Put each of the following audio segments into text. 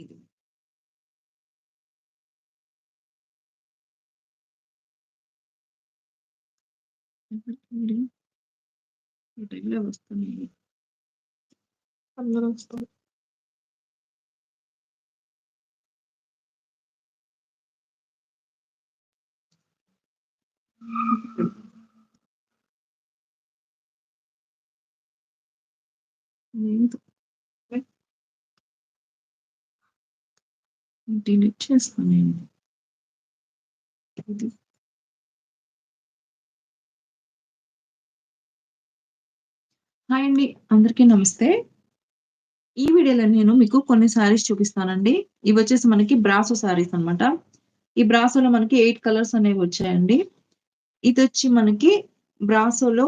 ఇది. ఎవరికిది? ఈ టైంలో వస్తున్నాయి. అందరూ వస్తారు. లేదు. డిలీట్ చేస్తాను ఇది. హాయ్ అండి. అందరికీ నమస్తే. ఈ వీడియోలో నేను మీకు కొన్ని శారీస్ చూపిస్తానండి. ఇవొచ్చేసి మనకి బ్రాసో శారీస్ అన్నమాట. ఈ బ్రాసోలో మనకి ఎయిట్ కలర్స్ అనేవి వచ్చాయండి. ఇది వచ్చి మనకి బ్రాసోలో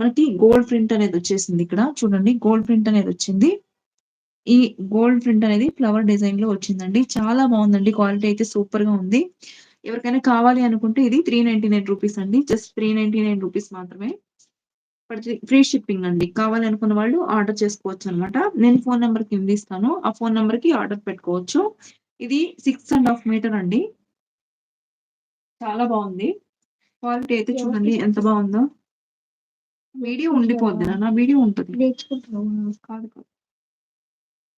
మనకి గోల్డ్ ప్రింట్ అనేది వచ్చేసింది ఇక్కడ. చూడండి గోల్డ్ ప్రింట్ అనేది వచ్చింది. ఈ గోల్డ్ ప్రింట్ అనేది ఫ్లవర్ డిజైన్‌లో వచ్చిందండి. చాలా బాగుందండి క్వాలిటీ అయితే సూపర్గా ఉంది. ఎవరికైనా కావాలి అనుకుంటే ఇది 399 రూపీస్ అండి. జస్ట్ 399 రూపీస్ మాత్రమే. ఫ్రీ షిప్పింగ్ అండి. కావాలి అనుకున్న వాళ్ళు ఆర్డర్ చేసుకోవచ్చు అనమాట నేను ఫోన్ నెంబర్ కింద ఇస్తాను. ఆ ఫోన్ నెంబర్కి ఆర్డర్ పెట్టుకోవచ్చు. ఇది సిక్స్ అండ్ హాఫ్ మీటర్ అండి. చాలా బాగుంది క్వాలిటీ అయితే చూడండి ఎంత బాగుందో వీడియో ఉండిపోద్ది నా వీడియో ఉంటుంది కాదు కాదు.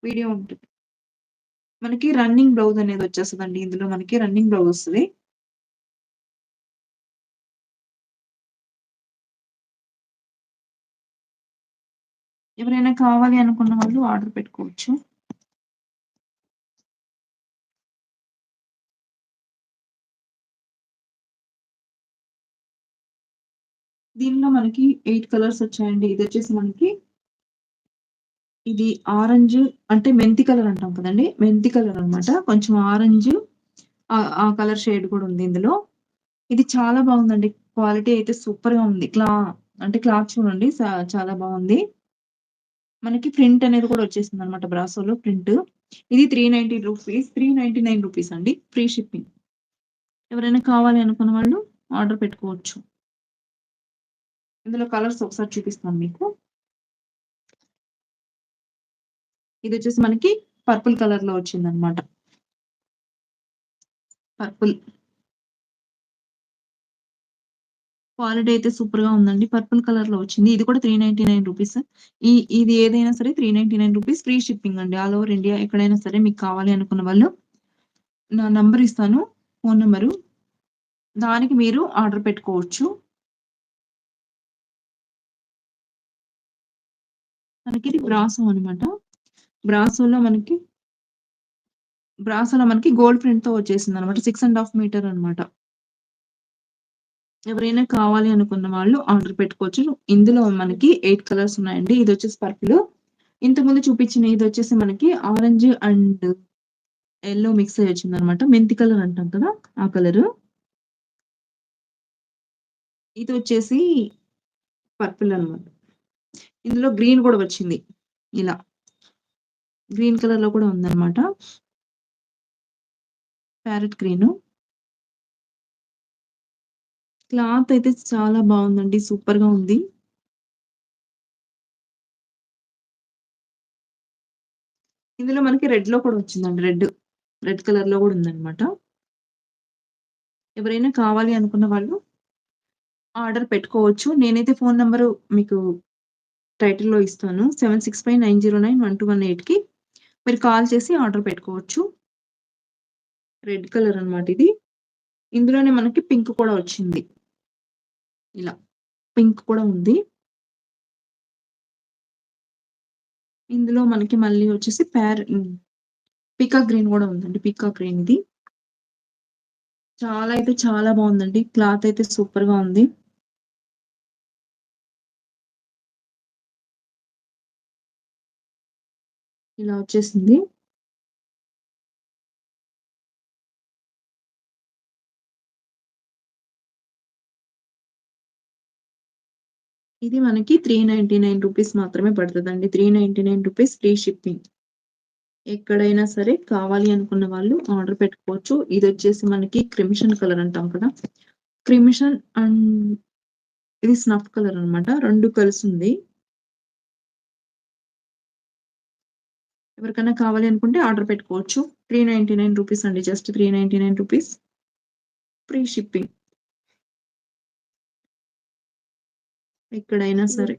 వీడియో ఉంటుంది మనకి రన్నింగ్ బ్లౌజ్ అనేది వచ్చేస్తుందండి ఇందులో మనకి రన్నింగ్ బ్లౌజ్ వస్తుంది ఎవరైనా కావాలి అనుకున్న వాళ్ళు ఆర్డర్ పెట్టుకోవచ్చు. దీనిలో మనకి ఎయిట్ కలర్స్ వచ్చాయండి. ఇది వచ్చేసి మనకి ఇది ఆరెంజ్ అంటే మెంతి కలర్ అంటాం కదండి మెంతి కలర్ అన్నమాట. కొంచెం ఆరెంజ్ ఆ కలర్ షేడ్ కూడా ఉంది ఇందులో. ఇది చాలా బాగుందండి. క్వాలిటీ అయితే సూపర్గా ఉంది. క్లా అంటే క్లాత్ చూడండి చాలా బాగుంది మనకి ప్రింట్ అనేది కూడా వచ్చేసింది అనమాట బ్రాసోలో ప్రింట్. ఇది 390 రూపీస్ 399 రూపీస్ అండి. Free shipping. ఎవరైనా కావాలి అనుకున్న వాళ్ళు ఆర్డర్ పెట్టుకోవచ్చు. ఇందులో కలర్స్ ఒకసారి చూపిస్తాను మీకు. ఇది వచ్చేసి మనకి పర్పుల్ కలర్లో వచ్చిందన్నమాట. పర్పుల్. క్వాలిటీ అయితే సూపర్గా ఉందండి. పర్పుల్ కలర్లో వచ్చింది. ఇది కూడా 399 రూపీస్. ఈ ఇది ఏదైనా సరే 399 రూపీస్ ఫ్రీ షిప్పింగ్ అండి. ఆల్ ఓవర్ ఇండియా ఎక్కడైనా సరే మీకు కావాలి అనుకున్న వాళ్ళు నా నంబర్ ఇస్తాను. Phone number. దానికి మీరు ఆర్డర్ పెట్టుకోవచ్చు. మనకి ఇది బ్రాసం అన్నమాట. బ్రాసోలో మనకి బ్రాసోలో మనకి గోల్డ్ ప్రింట్తో వచ్చేసింది అనమాట సిక్స్ అండ్ హాఫ్ మీటర్ అన్నమాట. ఎవరైనా కావాలి అనుకున్న వాళ్ళు ఆర్డర్ పెట్టుకోవచ్చు. ఇందులో మనకి ఎయిట్ కలర్స్ ఉన్నాయండి. ఇది వచ్చేసి పర్పుల్. ఇంతకుముందు చూపించిన ఇది వచ్చేసి మనకి ఆరెంజ్ అండ్ ఎల్లో మిక్స్ అయ్యి వచ్చింది అనమాట మెంతి కలర్ అంటాం కదా! ఆ కలరు. ఇదొచ్చేసి పర్పుల్ అన్నమాట. ఇందులో గ్రీన్ కూడా వచ్చింది. ఇలా. గ్రీన్ కలర్లో కూడా ఉందన్నమాట. ప్యారెట్ గ్రీన్ క్లాత్ అయితే చాలా బావుందండి. సూపర్‌గా ఉంది. ఇందులో మనకి రెడ్‌లో కూడా వచ్చిందండి. రెడ్. రెడ్ కలర్లో కూడా ఉందన్నమాట. ఎవరైనా కావాలి అనుకున్న వాళ్ళు ఆర్డర్ పెట్టుకోవచ్చు. నేనైతే ఫోన్ నంబరు మీకు టైటిల్‌లో ఇస్తాను. 7659091218కి మీరు కాల్ చేసి ఆర్డర్ పెట్టుకోవచ్చు. రెడ్ కలర్ అన్నమాట ఇది. ఇందులోనే మనకి పింక్ కూడా వచ్చింది. ఇలా. పింక్ కూడా ఉంది. ఇందులో మనకి మళ్ళీ వచ్చేసి ప్యార్ పికా గ్రీన్ కూడా ఉందండి. పికా గ్రీన్ ఇది. చాలా అయితే చాలా బాగుందండి క్లాత్ అయితే సూపర్‌గా ఉంది. ఇలా వచ్చేసింది. ఇది మనకి 399 రూపీస్ మాత్రమే పడుతుందండి three ninety nine rupees free shipping. ఎక్కడైనా సరే కావాలి అనుకున్న వాళ్ళు ఆర్డర్ పెట్టుకోవచ్చు. ఇది వచ్చేసి మనకి క్రిమిషన్ కలర్ అంటాం కదా! క్రిమిషన్ అండ్ ఇది స్నఫ్ కలర్ అన్నమాట. 2 కలిసుంది. ఎవరికైనా కావాలి అనుకుంటే ఆర్డర్ పెట్టుకోవచ్చు. 399 రూపీస్ అండి. Just 399 rupees. Free shipping. ఎక్కడైనా సరే.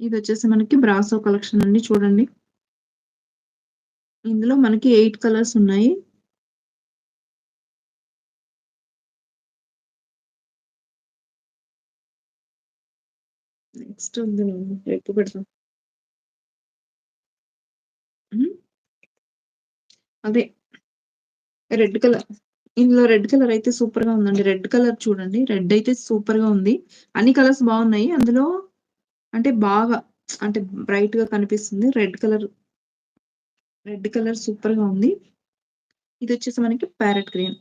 ఇదొచ్చేసి మనకి బ్రాసో కలెక్షన్ అండి చూడండి. ఇందులో మనకి 8 కలర్స్ ఉన్నాయి. నెక్స్ట్ ఉంది ఎక్కువ పెడతాం. అదే. Red colour. ఇందులో రెడ్ కలర్ అయితే సూపర్గా ఉందండి. రెడ్ కలర్ చూడండి. రెడ్ అయితే సూపర్గా ఉంది. అన్ని కలర్స్ బాగున్నాయి. అందులో అంటే బాగా అంటే బ్రైట్గా కనిపిస్తుంది. రెడ్ కలర్ రెడ్ కలర్ సూపర్గా ఉంది. ఇది వచ్చేసి మనకి ప్యారట్ గ్రీన్.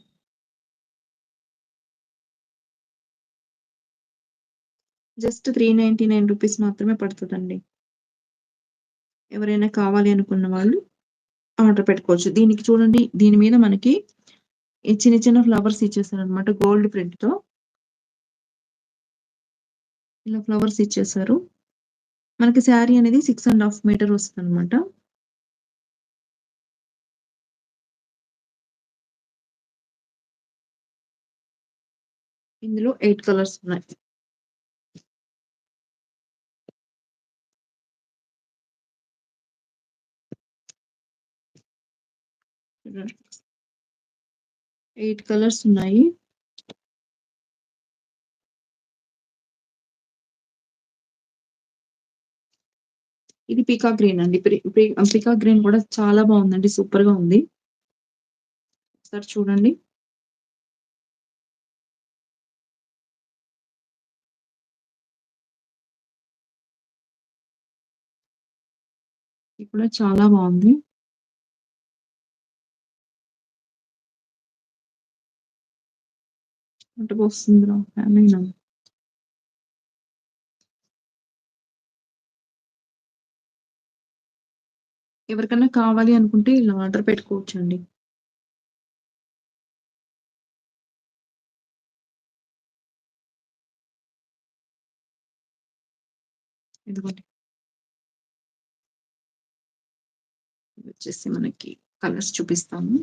జస్ట్ 399 రూపీస్ మాత్రమే పడుతుందండి ఎవరైనా కావాలి అనుకున్న వాళ్ళు ఆర్డర్ పెట్టుకోవచ్చు. దీనికి చూడండి దీని మీద మనకి చిన్న చిన్న ఫ్లవర్స్ ఇచ్చేసారనమాట గోల్డ్ ప్రింట్‌తో. ఇలా ఫ్లవర్స్ ఇచ్చేసారు. మనకి శారీ అనేది సిక్స్ అండ్ హాఫ్ మీటర్ వస్తుంది అనమాట ఇందులో ఎయిట్ కలర్స్ ఉన్నాయి. ఎయిట్ కలర్స్ ఉన్నాయి. ఇది పీకా గ్రీన్ అండి. పీకా గ్రీన్ కూడా చాలా బాగుందండి. సూపర్గా ఉంది. ఒకసారి చూడండి. ఇది కూడా చాలా బాగుంది. అటుకు వస్తుందిరా ఫ్యాన్ అయినా ఎవరికన్నా కావాలి అనుకుంటే ఇలా ఆర్డర్ పెట్టుకోవచ్చండి. ఇదిగోండి. వచ్చేసి మనకి కలర్స్ చూపిస్తాను.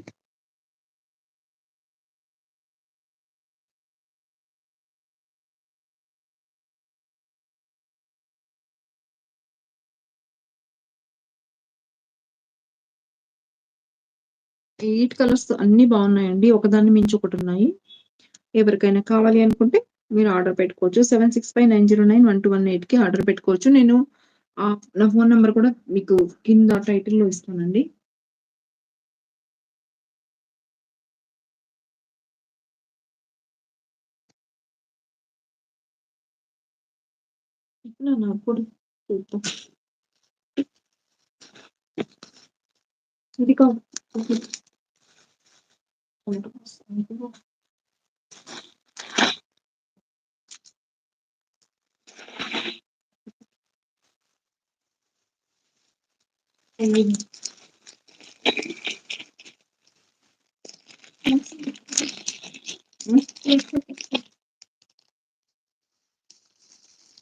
ఎయిట్ కలర్స్ అన్ని బాగున్నాయండి. ఒకదాన్ని మించి ఒకటి ఉన్నాయి ఎవరికైనా కావాలి అనుకుంటే మీరు ఆర్డర్ పెట్టుకోవచ్చు. 7659091218కి ఆర్డర్ పెట్టుకోవచ్చు. నేను నా ఫోన్ నంబర్ కూడా మీకు కింద టైటిల్‌లో ఇస్తానండి. ఇట్లా నాకు కూడా చూద్దాం. ఇది కాదు.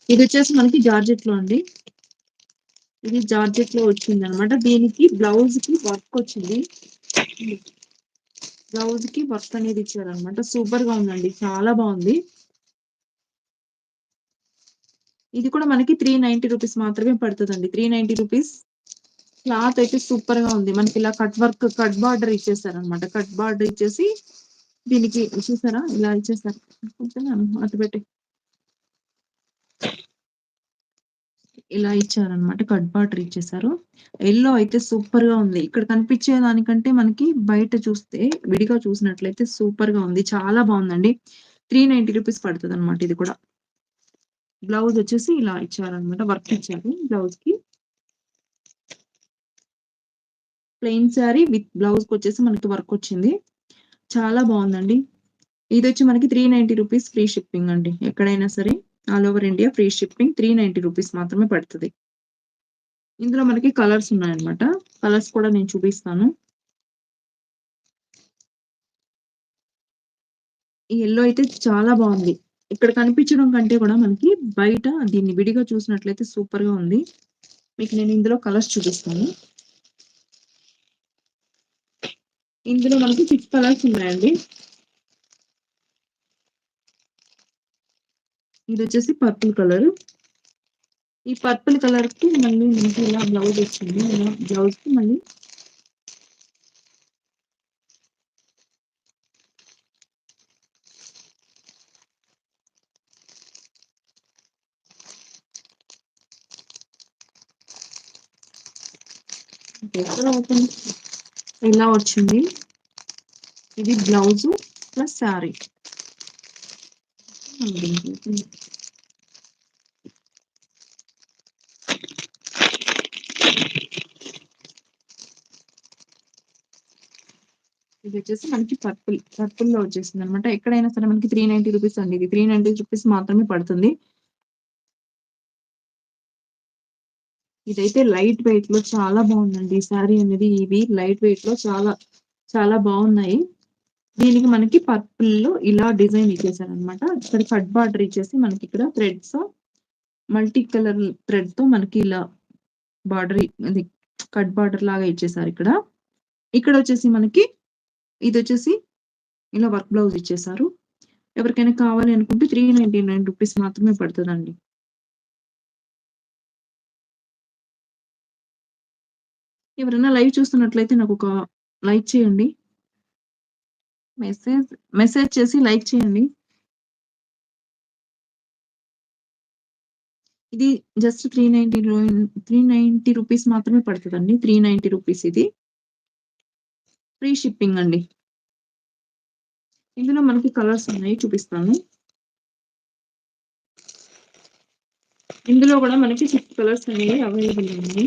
ఇది వచ్చేసి మనకి జార్జెట్లో అండి. ఇది జార్జెట్లో వచ్చింది అనమాట దీనికి బ్లౌజ్కి వర్క్ వచ్చింది. బ్లౌజ్కి వర్క్ అనేది ఇచ్చారనమాట. సూపర్‌గా ఉందండి. చాలా బాగుంది. ఇది కూడా మనకి 390 రూపీస్ మాత్రమే పడుతుందండి త్రీ నైన్టీ రూపీస్. క్లాత్ అయితే సూపర్గా ఉంది. మనకి ఇలా కట్ వర్క్, కట్ బార్డర్ ఇచ్చేసారనమాట. కట్ బార్డర్ ఇచ్చేసి దీనికి చూసారా? ఇలా ఇచ్చేసారు. అటు పెట్టి ఇలా ఇచ్చారనమాట. కట్ బార్డర్ ఇచ్చేసారు. ఎల్లో అయితే సూపర్గా ఉంది. ఇక్కడ కనిపించే దానికంటే మనకి బయట చూస్తే విడిగా చూసినట్లయితే సూపర్గా ఉంది. చాలా బాగుందండి. 390 రూపీస్ పడుతుంది అనమాట ఇది కూడా. బ్లౌజ్ వచ్చేసి ఇలా ఇచ్చారనమాట. వర్క్ ఇచ్చారు బ్లౌజ్కి ప్లెయిన్ శారీ విత్ బ్లౌజ్‌కొచ్చేసి మనకి వర్క్ వచ్చింది. చాలా బాగుందండి. ఇది వచ్చి మనకి 390 రూపీస్ ఫ్రీ షిప్పింగ్ అండి. ఎక్కడైనా సరే all over India free shipping 390 rupees మాత్రమే పడుతుంది ఇందులో మనకి కలర్స్ ఉన్నాయన్నమాట. కలర్స్ కూడా నేను చూపిస్తాను. ఈ యెల్లో అయితే చాలా బాగుంది. ఇక్కడ కనిపించడం కంటే కూడా మనకి బయట దీన్ని విడిగా చూసినట్లయితే సూపర్గా ఉంది. మీకు నేను ఇందులో కలర్స్ చూపిస్తాను ఇందులో మనకి సిక్స్ కలర్స్ ఉన్నాయండి ఇది వచ్చేసి పర్పుల్ కలర్ ఈ పర్పుల్ కలర్కి మళ్ళీ మనకి ఇలా బ్లౌజ్ వచ్చింది. ఇలా బ్లౌజ్కి మళ్ళీ ఇలా వచ్చింది. ఇది బ్లౌజ్ ప్లస్ శారీ ఇది వచ్చేసి మనకి పర్పుల్ పర్పుల్లో వచ్చేసింది అనమాట ఎక్కడైనా సరే మనకి త్రీ నైన్టీ రూపీస్ అండి. ఇది త్రీ నైన్టీ రూపీస్ మాత్రమే పడుతుంది. ఇదైతే లైట్ వెయిట్లో చాలా బాగుందండి. ఈ శారీ అనేది ఇవి లైట్ వెయిట్లో చాలా చాలా బాగున్నాయి. దీనికి మనకి పర్పుల్లో ఇలా డిజైన్ ఇచ్చేసారనమాట ఇక్కడ కట్ బార్డర్ ఇచ్చేసి మనకి ఇక్కడ థ్రెడ్స్ మల్టీ కలర్ థ్రెడ్తో మనకి ఇలా బార్డర్ అది కట్ బార్డర్ లాగా ఇచ్చేసారు ఇక్కడ. ఇక్కడ వచ్చేసి మనకి ఇది వచ్చేసి ఇలా వర్క్ బ్లౌజ్ ఇచ్చేసారు ఎవరికైనా కావాలి అనుకుంటే త్రీ నైన్టీ నైన్ రూపీస్ మాత్రమే పడుతుందండి. ఎవరైనా లైవ్ చూస్తున్నట్లయితే నాకు ఒక లైక్ చేయండి. మెసేజ్ మెసేజ్ చేసి లైక్ చేయండి. ఇది just three ninety three ninety rupees మాత్రమే పడుతుందండి. త్రీ నైన్టీ రూపీస్ ఇది. ఫ్రీ షిప్పింగ్ అండి. ఇందులో మనకి కలర్స్ ఉన్నాయి చూపిస్తాను. ఇందులో కూడా మనకి సిక్స్ కలర్స్ అనేవి అవైలబుల్ ఉన్నాయి.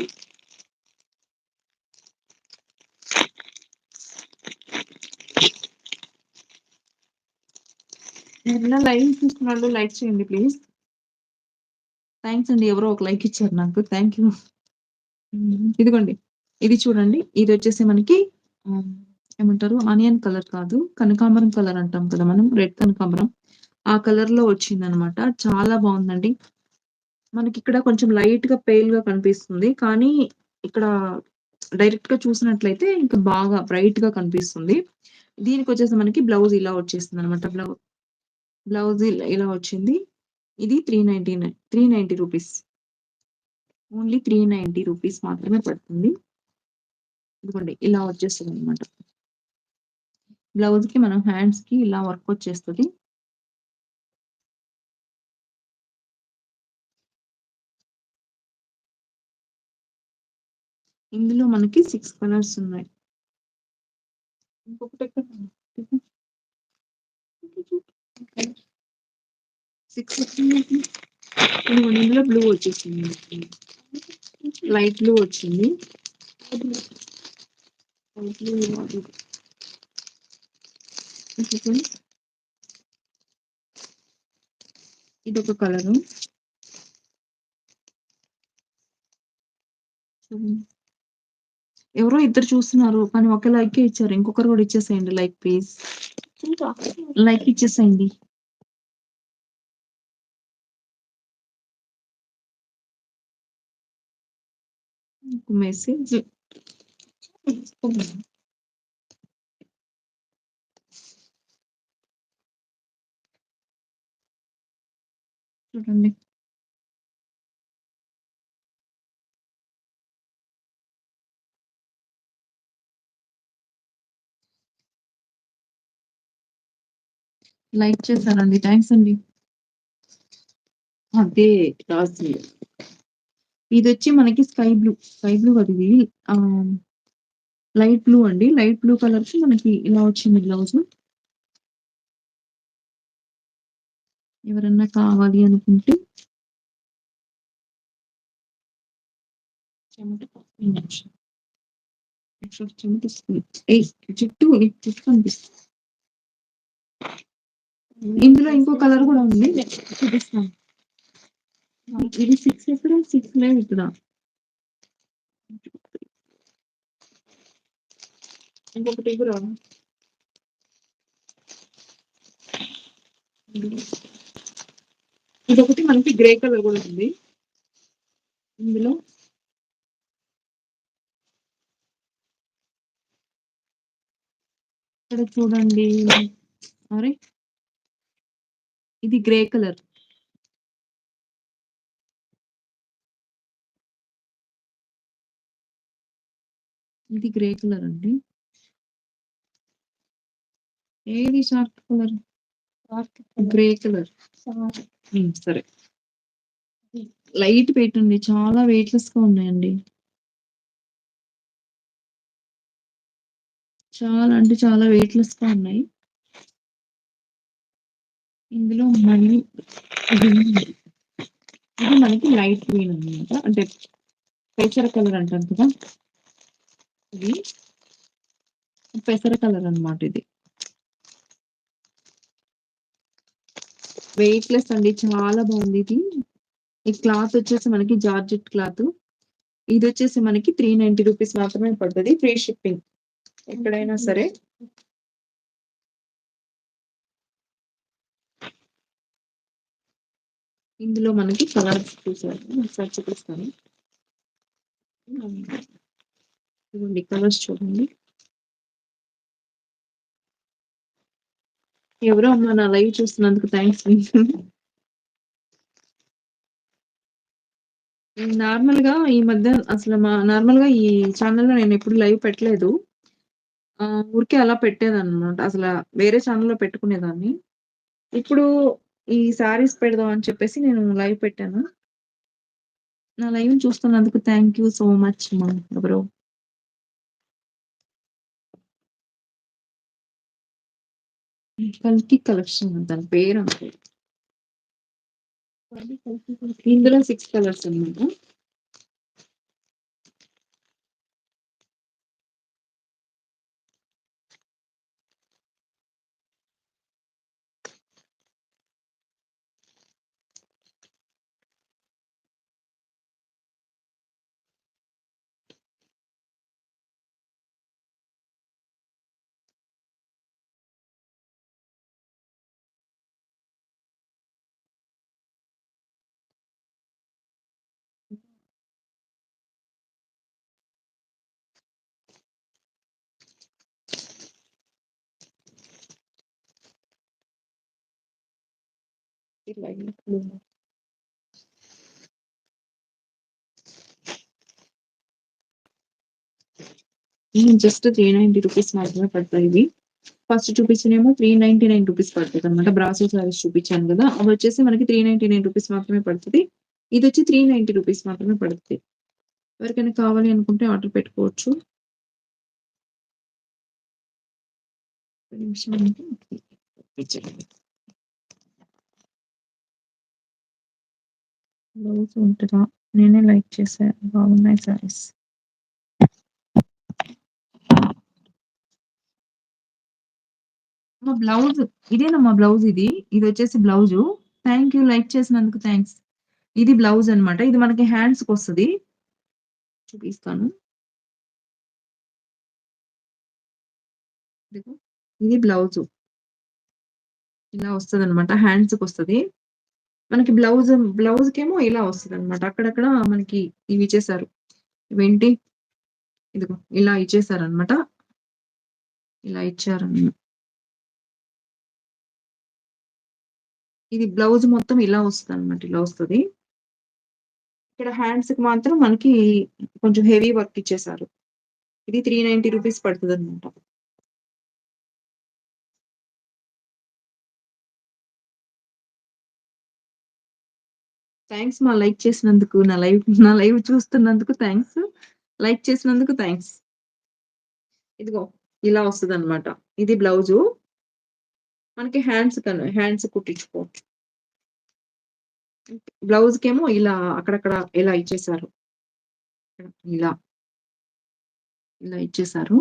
ఎవరైనా లైవ్ చూస్తున్న లైక్ చేయండి ప్లీజ్. థ్యాంక్స్ అండి ఎవరో ఒక లైక్ ఇచ్చారు నాకు. Thank you. ఇదిగోండి ఇది చూడండి. ఇది వచ్చేసి మనకి ఏమంటారు? ఆనియన్ కలర్ కాదు కనకాంబరం కలర్ అంటాం కదా మనం రెడ్ కనకాంబరం. ఆ కలర్లో వచ్చింది అనమాట చాలా బాగుందండి. మనకి ఇక్కడ కొంచెం లైట్గా పేల్గా కనిపిస్తుంది. కానీ ఇక్కడ డైరెక్ట్గా చూసినట్లయితే ఇంకా బాగా బ్రైట్గా కనిపిస్తుంది. దీనికి వచ్చేసి మనకి బ్లౌజ్ ఇలా వచ్చేస్తుంది అనమాట బ్లౌజ్ బ్లౌజ్ ఇలా వచ్చింది. ఇది three ninety nine three ninety rupees only three ninety rupees మాత్రమే పడుతుంది. ఇదిగోండి ఇలా వచ్చేస్తుంది అనమాట బ్లౌజ్కి మనం హ్యాండ్స్కి ఇలా వర్క్ వచ్చేస్తుంది. ఇందులో మనకి సిక్స్ కలర్స్ ఉన్నాయి. ఇంకొకటి ఎక్కడ సిక్స్ ఇందులో బ్లూ వచ్చేసింది. లైట్ బ్లూ వచ్చింది. ఇది ఒక కలరు. ఎవరో ఇద్దరు చూస్తున్నారు కానీ ఒక లైక్ ఇచ్చారు. ఇంకొకరు కూడా ఇచ్చేసేయండి లైక్ ప్లీజ్ లైక్ ఇచ్చేసేయండి. మెసేజ్ చూడండి. లైక్ చేశారండి. థ్యాంక్స్ అండి. అదే రాసి ఇది వచ్చి మనకి స్కై బ్లూ. స్కై బ్లూ అది. లైట్ బ్లూ అండి. లైట్ బ్లూ కలర్కి మనకి ఇలా వచ్చింది బ్లౌజ్. ఎవరన్నా కావాలి అనుకుంటే. జుట్టు జుట్టు కనిపిస్తుంది. ఇందులో ఇంకో కలర్ కూడా ఉంది. చూపిస్తాను. ఇది సిక్స్ ఇక్కడ సిక్స్ లేవు ఇక్కడ. ఇంకొకటి కూడా. ఇదొకటి మనకి గ్రే కలర్ కూడా ఉంది. ఇందులో. ఇక్కడ చూడండి. సారీ. ఇది గ్రే కలర్. ఇది గ్రే కలర్ అండి. ఏది షార్ట్ కలర్? Grey colour. సరే. లైట్ వెయిట్ అండి. చాలా వెయిట్‌లెస్‌గా ఉన్నాయండి. చాలా అంటే చాలా వెయిట్‌లెస్‌గా ఉన్నాయి. ఇందులో మళ్ళీ ఇది మనకి లైట్ గ్రీన్ అన్నమాట. అంటే పెసర కలర్ అంటాం కదా! ఇది. పెసర కలర్ అన్నమాట ఇది. వెయిట్‌లెస్ అండి. చాలా బాగుంది ఇది. ఈ క్లాత్ వచ్చేసి మనకి జార్జెట్ క్లాత్. ఇది వచ్చేసి మనకి 390 రూపీస్ మాత్రమే పడుతుంది ఫ్రీ షిప్పింగ్. ఎక్కడైనా సరే. ఇందులో మనకి కలర్స్ చూసారు. ఒకసారి చూపిస్తాను. ఇదిగోండి కలర్స్ చూడండి. ఎవరో అమ్మ నా లైవ్ చూస్తున్నందుకు థ్యాంక్స్ నార్మల్‌గా ఈ మధ్య అసలు మా నార్మల్‌గా ఈ ఛానల్లో నేను ఎప్పుడు లైవ్ పెట్టలేదు. ఊరికే అలా పెట్టేదన్నమాట అసలు వేరే ఛానల్లో పెట్టుకునేదాన్ని. ఇప్పుడు ఈ సారీస్ పెడదాం అని చెప్పేసి నేను లైవ్ పెట్టాను. నా లైవ్ చూస్తున్నందుకు థ్యాంక్ యూ సో మచ్ మా ఎవరో. కల్కి కలెక్షన్ దాని పేరంతే. ఇందులో సిక్స్ కలర్స్ అన్నమాట. ఈ లైట్ బ్లూ. హ్మ్. జస్ట్ 390 రూపీస్ మాత్రమే పడతాయి ఇవి. ఫస్ట్ చూపించినేమో 399 రూపీస్ పడుతుంది అనమాట బ్రాసో సారీస్ చూపించాను కదా అవి వచ్చేసి మనకి 399 రూపీస్ మాత్రమే పడుతుంది ఇది వచ్చి త్రీ నైన్టీ రూపీస్ మాత్రమే పడుతుంది ఎవరికైనా కావాలి అనుకుంటే ఆర్డర్ పెట్టుకోవచ్చు. నిమిషం అండి. చూపించండి. బ్లౌజ్ ఉంటదా? నేనే లైక్ చేశాను బాగున్నాయి సారీస్. మా బ్లౌజ్ ఇదేనమ్మా బ్లౌజ్ ఇది. ఇది వచ్చేసి బ్లౌజు. థ్యాంక్ యూ లైక్ చేసినందుకు థ్యాంక్స్ ఇది బ్లౌజ్ అన్నమాట. ఇది మనకి హ్యాండ్స్‌కొస్తది. చూపిస్తాను. ఇది బ్లౌజు. ఇలా వస్తదన్నమాట. వస్తుంది మనకి బ్లౌజ్ బ్లౌజ్ కేమో ఇలా వస్తదన్నమాట. అక్కడక్కడ మనకి ఇవి ఇచ్చేసారు. ఇవేంటి ఇదిగో ఇలా ఇచ్చేసారన్నమాట. ఇలా ఇచ్చారు ఇది బ్లౌజ్ మొత్తం ఇలా వస్తదన్నమాట. ఇలా వస్తది. ఇక్కడ హ్యాండ్స్కి మాత్రం మనకి కొంచెం హెవీ వర్క్ ఇచ్చేసారు. ఇది 390 రూపీస్ పడుతుంది అనమాట థ్యాంక్స్ మా లైక్ చేసినందుకు. నా లైవ్ నా లైవ్ చూస్తున్నందుకు థ్యాంక్స్ లైక్ చేసినందుకు థ్యాంక్స్ ఇదిగో ఇలా వస్తదన్నమాట. ఇది బ్లౌజు. మనకి హ్యాండ్స్ కను హ్యాండ్స్ కుట్టించుకోవచ్చు. బ్లౌజ్‌కేమో ఇలా అక్కడక్కడ ఇలా ఇచ్చేసారు. ఇలా. ఇలా ఇచ్చేసారు.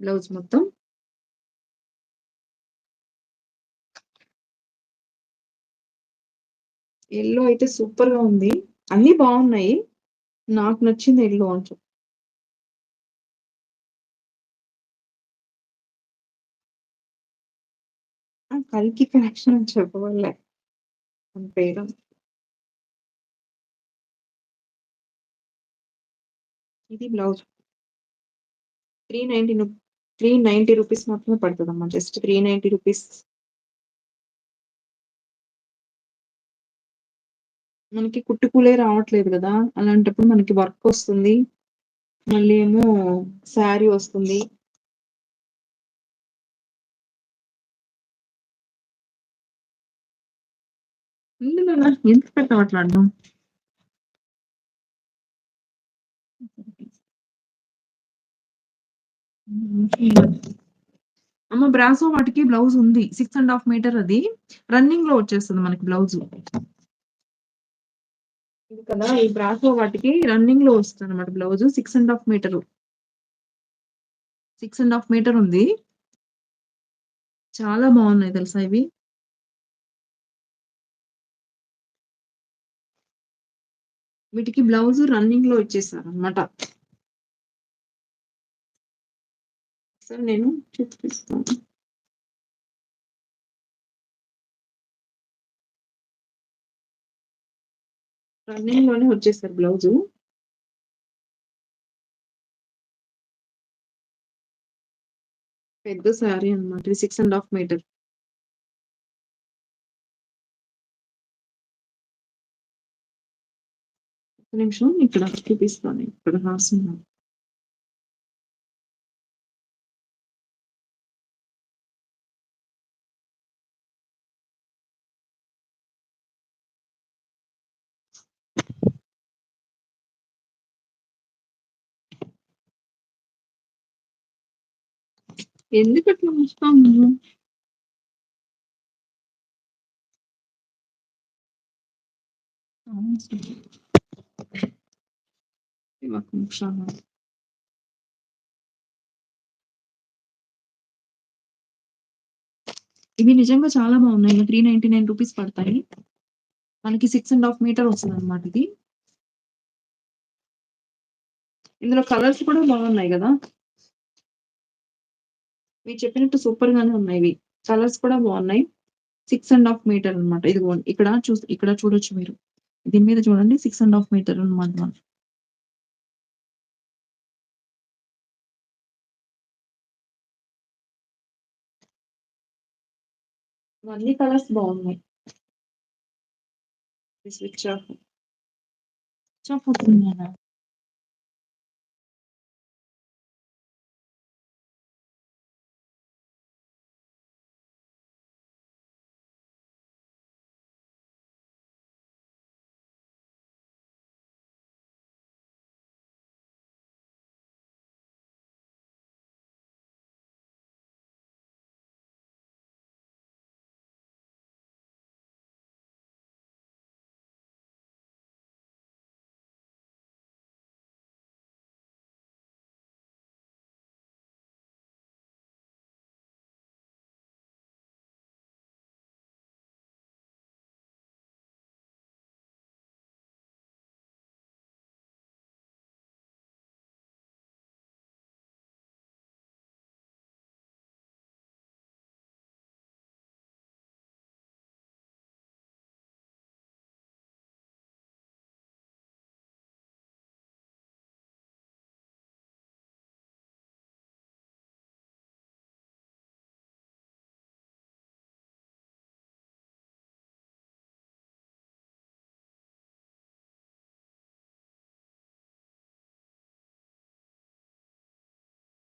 బ్లౌజ్ మొత్తం. ఎల్లో అయితే సూపర్గా ఉంది. అన్ని బాగున్నాయి నాకు నచ్చింది ఎల్లో అని చెప్పి కలికి కనెక్షన్ అని చెప్పవాలే పేరు. ఇది blouse. Three ninety three ninety rupees మాత్రమే పడుతుందమ్మా జస్ట్ 390 రూపీస్. మనకి కుట్టుకూలే రావట్లేదు కదా అలాంటప్పుడు మనకి వర్క్ వస్తుంది మళ్ళీ ఏమో శారీ వస్తుంది. ఎంత నాన్న. అమ్మ బ్రాసో వాటికి బ్లౌజ్ ఉంది. సిక్స్ అండ్ హాఫ్ మీటర్ అది. రన్నింగ్లో వచ్చేస్తుంది మనకి బ్లౌజ్ ఇది కదా! ఈ బ్రాసో వాటికి రన్నింగ్లో వస్తుంది అనమాట blouse six and half metre six and half metre ఉంది. చాలా బాగున్నాయి తెలుసా ఇవి. వీటికి బ్లౌజ్ రన్నింగ్ రన్నింగ్‌లో ఇచ్చేసారనమాట. సరే నేను చూపిస్తాను. రన్నింగ్లోనే వచ్చేసారు బ్లౌజు. పెద్ద శారీ అన్నమాట. ఇది 6 ½ మీటర్. ఒక్క నిమిషం ఇక్కడ చూపిస్తాను. ఇక్కడ రాస్తున్నాను ఎందుకు అట్లా వస్తాము Immer genug ఇవి నిజంగా చాలా బాగున్నాయి. త్రీ నైన్టీ నైన్ రూపీస్ పడతాయి. మనకి సిక్స్ అండ్ హాఫ్ మీటర్ వస్తుంది అనమాట ఇది. ఇందులో కలర్స్ కూడా బాగున్నాయి కదా. మీరు చెప్పినట్టు సూపర్ గానే ఉన్నాయి ఇవి. కలర్స్ కూడా బాగున్నాయి సిక్స్ అండ్ హాఫ్ మీటర్ అన్నమాట. ఇది ఇక్కడ చూ ఇక్కడ చూడొచ్చు మీరు. దీని మీద చూడండి సిక్స్ అండ్ హాఫ్ మీటర్ అన్నమాట. అన్ని కలర్స్ బాగున్నాయి స్విచ్ ఆఫ్. స్విచ్ ఆఫ్ అవుతుంది